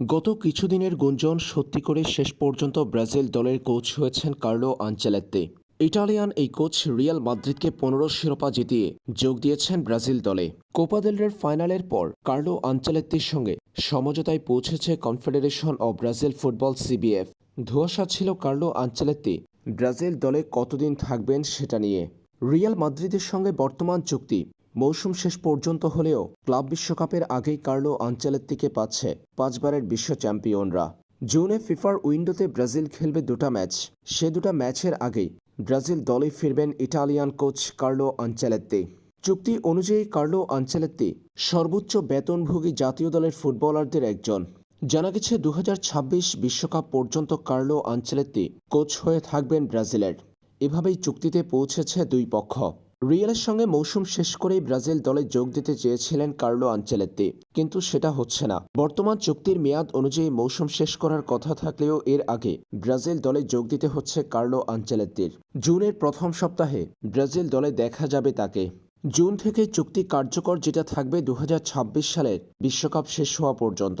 গত কিছুদিনের গুঞ্জন সত্যি করে শেষ পর্যন্ত ব্রাজিল দলের কোচ হয়েছেন কার্লো আনচেলেত্তি ইটালিয়ান এই কোচ রিয়াল মাদ্রিদকে পনেরো শিরোপা জিতিয়ে যোগ দিয়েছেন ব্রাজিল দলে। কোপা দেলের ফাইনালের পর কার্লো আনচেলেত্তির সঙ্গে সমঝোতায় পৌঁছেছে confederation of Brazil football CBF. ধোঁয়াশা ছিল কার্লো আনচেলেত্তি ব্রাজিল দলে কতদিন থাকবেন সেটা নিয়ে। রিয়াল মাদ্রিদের সঙ্গে বর্তমান চুক্তি মৌসুম শেষ পর্যন্ত হলেও ক্লাব বিশ্বকাপের আগেই কার্লো আনচেলেত্তিকে পাচ্ছে পাঁচবারের বিশ্ব চ্যাম্পিয়নরা। জুনে ফিফার উইন্ডোতে ব্রাজিল খেলবে দুটা ম্যাচ। সে দুটা ম্যাচের আগেই ব্রাজিল দলে ফিরবেন ইটালিয়ান কোচ কার্লো আনচেলেত্তি চুক্তি অনুযায়ী কার্লো আনচেলেত্তি সর্বোচ্চ বেতনভোগী জাতীয় দলের ফুটবলারদের একজন। জানা গেছে দু বিশ্বকাপ পর্যন্ত কার্লো আনচেলেত্তি কোচ হয়ে থাকবেন ব্রাজিলের। এভাবেই চুক্তিতে পৌঁছেছে দুই পক্ষ। রিয়ালের সঙ্গে মৌসুম শেষ করেই ব্রাজিল দলে যোগ দিতে চেয়েছিলেন কার্লো আনচেলেত্তি কিন্তু সেটা হচ্ছে না। বর্তমান চুক্তির মেয়াদ অনুযায়ী মৌসুম শেষ করার কথা থাকলেও এর আগে ব্রাজিল দলে যোগ দিতে হচ্ছে কার্লো আনচেলেত্তির জুনের প্রথম সপ্তাহে ব্রাজিল দলে দেখা যাবে তাকে। জুন থেকে চুক্তি কার্যকর যেটা থাকবে দু হাজার ছাব্বিশ সালের বিশ্বকাপ শেষ হওয়া পর্যন্ত।